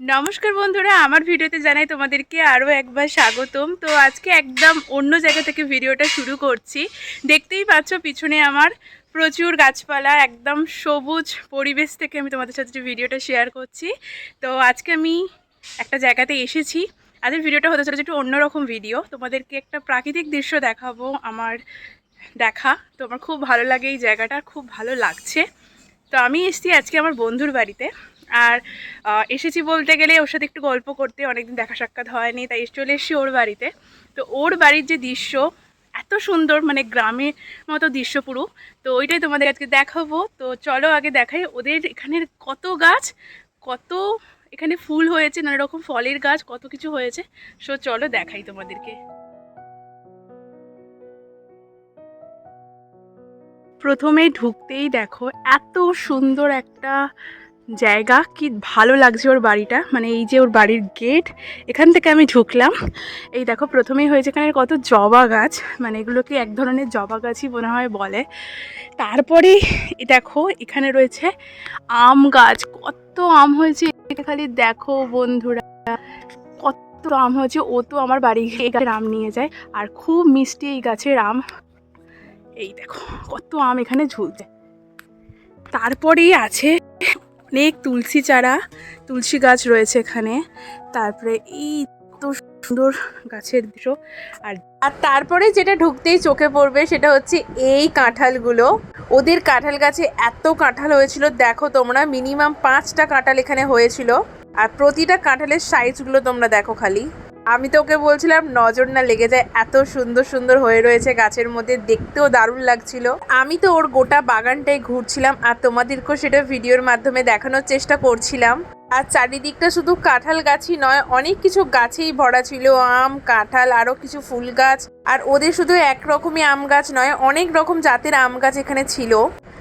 নমস্কার বন্ধুরা, আমার ভিডিওতে জানাই তোমাদেরকে আরও একবার স্বাগতম। তো আজকে একদম অন্য জায়গা থেকে ভিডিওটা শুরু করছি। দেখতেই পাচ্ছ পিছনে আমার প্রচুর গাছপালা, একদম সবুজ পরিবেশ থেকে আমি তোমাদের সাথে যে ভিডিওটা শেয়ার করছি। তো আজকে আমি একটা জায়গাতে এসেছি। আজকের ভিডিওটা হতে চলেছে একটু অন্যরকম ভিডিও তোমাদেরকে একটা প্রাকৃতিক দৃশ্য দেখাবো, আমার দেখা। তো আমার খুব ভালো লাগে এই জায়গাটা, খুব ভালো লাগছে। তো আমি এসেছি আজকে আমার বন্ধুর বাড়িতে। আর এসেছি বলতে গেলে ওর সাথে একটু গল্প করতে, অনেকদিন দেখা সাক্ষাৎ হয়নি, তাই চলে এসেছি ওর বাড়িতে। তো ওর বাড়ির যে দৃশ্য, এত সুন্দর মানে গ্রামের মতো দৃশ্য পুরো। তো ওইটাই তোমাদের আজকে দেখাবো। তো চলো আগে দেখাই, ওদের এখানের কত গাছ, কত এখানে ফুল হয়েছে, নানা রকম ফলের গাছ, কত কিছু হয়েছে। সো চলো দেখাই তোমাদেরকে। প্রথমে ঢুকতেই দেখো, এত সুন্দর একটা জায়গা কি ভালো লাগছে ওর বাড়িটা? মানে এই যে ওর বাড়ির গেট এখান থেকে আমি ঢুকলাম। এই দেখো, প্রথমেই হয়েছে এখানে কত জবা গাছ। মানে এগুলোকে এক ধরনের জবা গাছই মনে হয় বলে। তারপরে দেখো, এখানে রয়েছে আম গাছ। কত আম হয়েছে এটা খালি দেখো বন্ধুরা। কত আম হয়েছে, ও তো আমার বাড়ি গাছের আম নিয়ে যায়। আর খুব মিষ্টি এই গাছের আম। এই দেখো, কত আম এখানে ঝুলছে। তারপরেই আছে অনেক তুলসী চারা, তুলসী গাছ রয়েছে এখানে। তারপরে এই তো সুন্দর গাছের দৃশ্য। আর আর তারপরে যেটা ঢুকতেই চোখে পড়বে সেটা হচ্ছে এই কাঁঠালগুলো। ওদের কাঁঠাল গাছে এত কাঁঠাল হয়েছিল। দেখো তোমরা মিনিমাম পাঁচটা কাঁঠাল এখানে হয়েছিল। আর প্রতিটা কাঁঠালের সাইজগুলো তোমরা দেখো খালি। আমি তো ওকে বলছিলাম, নজর না লেগে যায়, এত সুন্দর সুন্দর হয়ে রয়েছে গাছের মধ্যে, দেখতেও দারুণ লাগছিল। আমি তো ওর গোটা বাগানটাই ঘুরছিলাম আর তোমাদেরকেও সেটা ভিডিওর মাধ্যমে দেখানোর চেষ্টা করছিলাম। আর চারিদিকটা শুধু কাঁঠাল গাছই নয়, অনেক কিছু গাছেই ভরা ছিল, আম, কাঁঠাল, আরও কিছু ফুল গাছ। আর ওদের শুধু একরকমই আম গাছ নয়, অনেক রকম জাতের আম গাছ এখানে ছিল।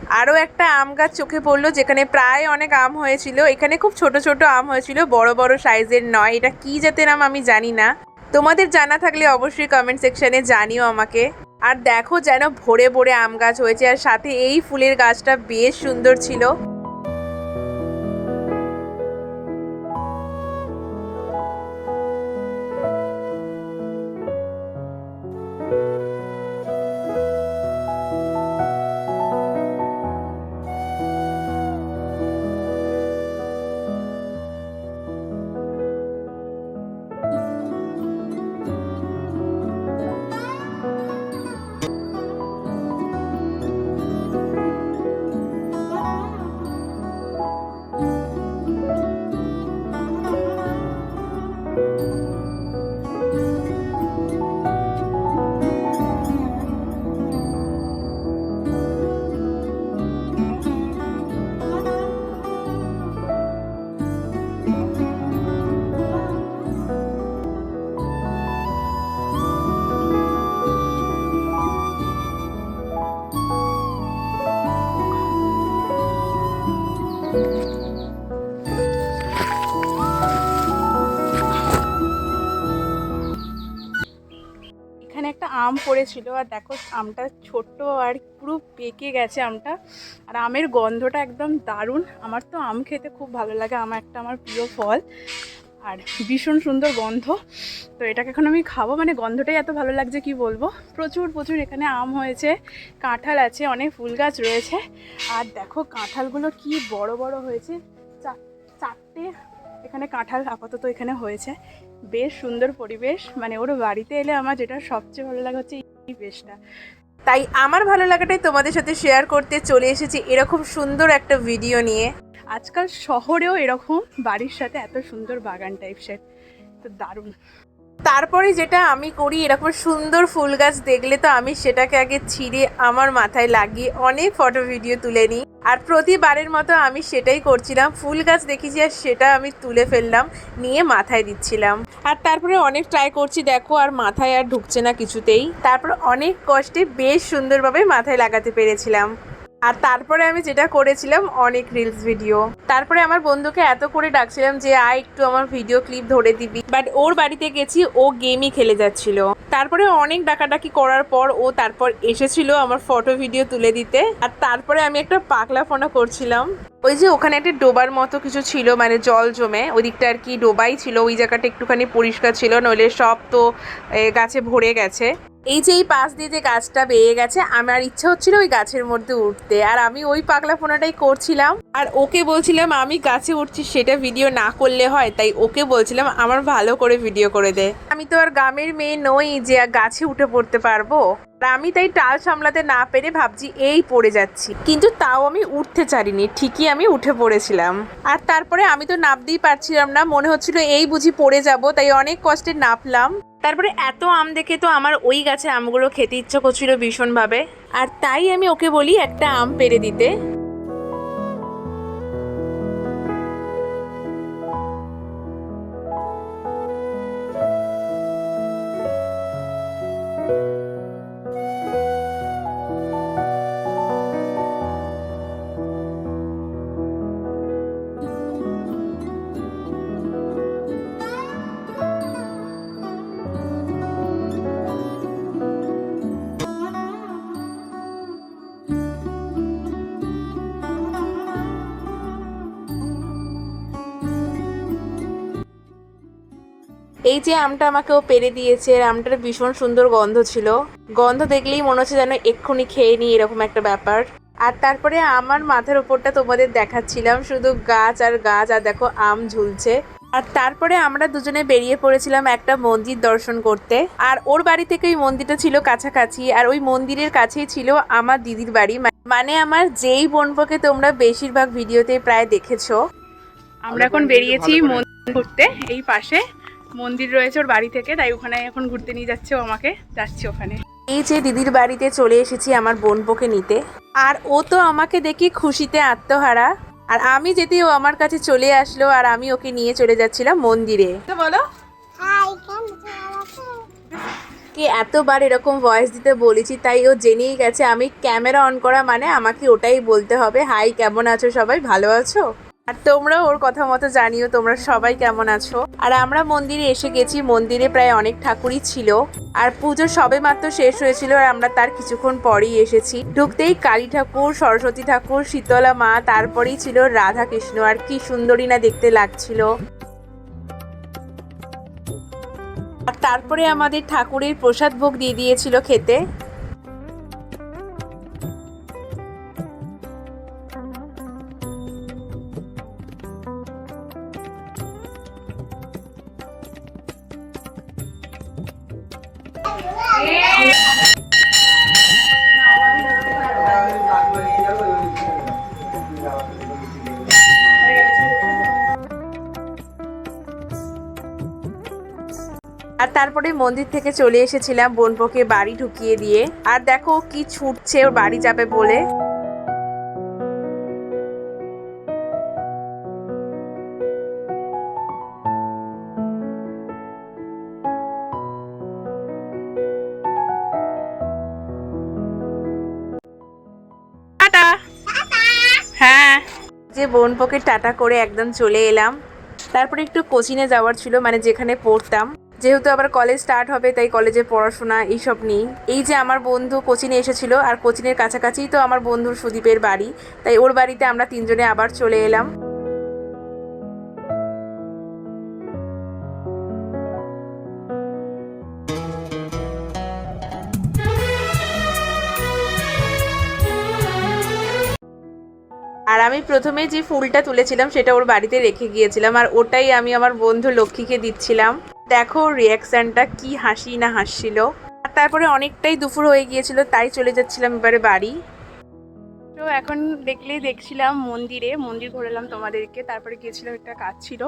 আরও একটা আম গাছ চোখে পড়ল, যেখানে প্রায় অনেক আম হয়েছিল। এখানে খুব ছোট ছোট আম হয়েছিল, বড় বড় সাইজের নয়। এটা কি জাতের আম আমি জানি না। তোমাদের জানা থাকলে অবশ্যই কমেন্ট সেকশনে জানিও আমাকে। আর দেখো যেন ভরে ভরে আম গাছ হয়েছে, আর সাথে এই ফুলের গাছটা বেশ সুন্দর ছিল। আম পড়েছিল, আর দেখো আমটা ছোট্ট আর পুরো পেকে গেছে আমটা। আর আমের গন্ধটা একদম দারুণ। আমার তো আম খেতে খুব ভালো লাগে, আম একটা আমার প্রিয় ফল। আর ভীষণ সুন্দর গন্ধ। তো এটাকে এখন আমি খাব মানে গন্ধটাই এত ভালো লাগছে কি বলব? প্রচুর প্রচুর এখানে আম হয়েছে, কাঁঠাল আছে, অনেক ফুল গাছ রয়েছে। আর দেখো কাঁঠালগুলো কি বড় বড় হয়েছে। চারটে এখানে কাঁঠাল আপাতত এখানে হয়েছে। বেশ সুন্দর পরিবেশ। মানে ওর বাড়িতে এলে আমার যেটা সবচেয়ে ভালো লাগে হচ্ছে এই বেশটা। তাই আমার ভালো লাগাটাই তোমাদের সাথে শেয়ার করতে চলে এসেছি এরকম সুন্দর একটা ভিডিও নিয়ে। আজকাল শহরেও এরকম বাড়ির সাথে এত সুন্দর বাগান টাইপসের তো দারুণ। তারপরে যেটা আমি করি, এরকম সুন্দর ফুল গাছ দেখলে তো আমি সেটাকে আগে ছিঁড়ে আমার মাথায় লাগিয়ে অনেক ফটো ভিডিও তুলে নিই। আর প্রতিবারের মতো আমি সেটাই করছিলাম। ফুল গাছ দেখেছি আর সেটা আমি তুলে ফেললাম, নিয়ে মাথায় দিচ্ছিলাম। আর তারপরে অনেক ট্রাই করছি, দেখো আর মাথায় আর ঢুকছে না কিছুতেই। তারপর অনেক কষ্টে বেশ সুন্দরভাবে মাথায় লাগাতে পেরেছিলাম। আর তারপরে আমি যেটা করেছিলাম, অনেক রিলস ভিডিও তারপরে আমার বন্ধুকে এত করে ডাকছিলাম যে, আয়, একটু আমার ভিডিও ক্লিপ ধরে দিবি। বাট ওর বাড়িতে গেছি, ও গেমই খেলে যাচ্ছিল। তারপরে অনেক ডাকাডাকি করার পর ও তারপর এসেছিল আমার ফটো ভিডিও তুলে দিতে। আর তারপরে আমি একটা পাগলা ফোনা করছিলাম। ওই যে ওখানে একটা ডোবার মতো কিছু ছিল মানে জল জমে। ওই দিকটা আর কি ডোবাই ছিল, ওই জায়গাটা একটুখানি পরিষ্কার ছিল, নইলে সব তো গাছে ভরে গেছে। এই যে এই পাশ দিয়ে যে গাছটা বেয়ে গেছে, আমার ইচ্ছা হচ্ছিল ওই গাছের মধ্যে উঠতে। আর আমি ওই পাগলা ফোনাটাই করছিলাম। আর ওকে বলছিলাম, আমি গাছে উঠছি, সেটা ভিডিও না করলে হয়। তাই ওকে বলছিলাম, আমার ভালো করে ভিডিও করে দে। আমি তো আর গ্রামের মেয়ে নই যে গাছে উঠে পড়তে পারব। আমি তাই টাল সামলাতে না পেরে ভাবছি এই পড়ে যাচ্ছি। কিন্তু তাও আমি উঠতে চারিনি ঠিকই আমি উঠে পড়েছিলাম। আর তারপরে আমি তো নামতেই পারছিলাম না মনে হচ্ছিল এই বুঝি পড়ে যাব তাই অনেক কষ্টে নাপলাম। তারপরে এত আম দেখে তো আমার ওই গাছে আমগুলো খেতে ইচ্ছা করছিল ভীষণভাবে। আর তাই আমি ওকে বলি একটা আম পেরে দিতে। এই যে আমটা আমাকে ও পেরে দিয়েছে আর আমটার ভীষণ সুন্দর গন্ধ ছিল। গন্ধ দেখলেই মনে হচ্ছে যেন এক্ষুনি খেয়ে নিই এরকম একটা ব্যাপার। আর তারপরে আমার মাথার ওপরটা তোমাদের দেখাচ্ছিলাম শুধু গাছ আর গাছ আর দেখো আম ঝুলছে। আর তারপরে আমরা দুজনে বেরিয়ে পড়েছিলাম একটা মন্দির দর্শন করতে। আর ওর বাড়ি থেকে ওই মন্দিরটা ছিল কাছাকাছি আর ওই মন্দিরের কাছেই ছিল আমার দিদির বাড়ি। মানে আমার যেই বোনপোকে তোমরা বেশিরভাগ ভিডিওতে প্রায় দেখেছ। আমরা এখন বেরিয়েছি মন্দির ঘুরতে এই পাশে। মন্দির রয়েছে ওর বাড়ি থেকে তাই ওখানে এখন ঘুরতে নিয়ে যাচ্ছে ও আমাকে যাচ্ছি ওখানে। এই যে দিদির বাড়িতে চলে এসেছি আমার বোন বোনপোকে নিতে। আর ও তো আমাকে দেখি খুশিতে আত্মহারা। আর আমি যেতে ও আমার কাছে চলে আসলো আর আমি ওকে নিয়ে চলে যাচ্ছিলাম মন্দিরে। তো বলো। কি এতবার এরকম ভয়েস দিতে বলেছি তাই ও জেনেই গেছে আমি ক্যামেরা অন করা মানে আমাকে ওটাই বলতে হবে। হাই কেমন আছো সবাই? ভালো আছো? আর তোমরাও ওর কথা মতো জানিও তোমরা সবাই কেমন আছো। আর আমরা মন্দিরে এসে গেছি, মন্দিরে প্রায় অনেক ঠাকুরই ছিল। আর পুজো সবে মাত্র শেষ হয়েছিল আর আমরা তার কিছুক্ষণ পরেই এসেছি। ঢুকতেই কালী ঠাকুর, সরস্বতী ঠাকুর, শীতলা মা, তারপরেই ছিল রাধা কৃষ্ণ আর কি সুন্দরী না দেখতে লাগছিল। আর তারপরে আমাদের ঠাকুরের প্রসাদ ভোগ দিয়ে দিয়েছিল খেতে। আর তারপরে মন্দির থেকে চলে এসেছিলাম, বোনপোকে বাড়ি ঢুকিয়ে দিয়ে। আর দেখো কি ছুটছে, ওর বাড়ি যাবে বলে। হ্যাঁ। যে বোনপোকে টাটা করে একদম চলে এলাম। তারপরে একটু কোচিংয়ে যাওয়ার ছিল মানে যেখানে পড়তাম। যেহেতু আবার কলেজ স্টার্ট হবে, তাই কলেজে পড়াশোনা এইসব নেই। এই যে আমার বন্ধু কোচিনে এসেছিল, আর কোচিনের কাছাকাছিই তো আমার বন্ধুর সুদীপের বাড়ি, তাই ওর বাড়িতে আমরা তিনজনে আবার চলে এলাম। আর আমি প্রথমে যে ফুলটা তুলেছিলাম, সেটা ওর বাড়িতে রেখে গিয়েছিলাম, আর ওটাই আমি আমার বন্ধু লক্ষ্মীকে দিচ্ছিলাম। দেখো রিয়াকশনটা কি হাসি না হাসছিল। আর তারপরে অনেকটাই দুপুর হয়ে গিয়েছিল, তাই চলে যাচ্ছিলাম এবারে বাড়ি। তো এখন দেখলেই দেখছিলাম মন্দিরে, মন্দির ঘোরালাম তোমাদেরকে। তারপরে গিয়েছিলাম একটা কাজ ছিল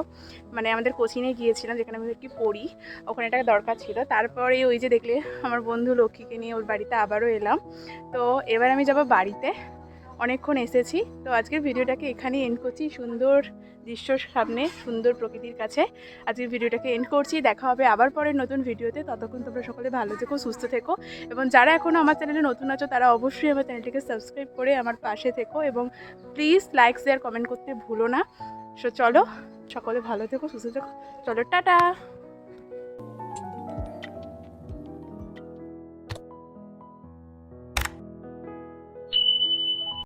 মানে আমাদের কোচিংয়ে গিয়েছিলাম, যেখানে আমি কি পড়ি, ওখানে একটা দরকার ছিল। তারপরে ওই যে দেখলে আমার বন্ধু লক্ষ্মীকে নিয়ে ওর বাড়িতে আবারও এলাম। তো এবার আমি যাব বাড়িতে। অনেকক্ষণ এসেছি। তো আজকের ভিডিওটাকে এখানেই এন্ড করছি। সুন্দর দৃশ্যর সামনে, সুন্দর প্রকৃতির কাছে। আজকের ভিডিওটাকে এন্ড করছি। দেখা হবে আবার পরের নতুন ভিডিওতে। ততক্ষণ তোমরা সকলে ভালো থেকো, সুস্থ থেকো। এবং যারা এখনও আমার চ্যানেলে নতুন আছো, তারা অবশ্যই আমার চ্যানেলটিকে সাবস্ক্রাইব করে আমার পাশে থেকো এবং প্লিজ লাইক শেয়ার কমেন্ট করতে ভুলো না। সো চলো, সকলে ভালো থেকো, সুস্থ থেকো। চলো, টাটা!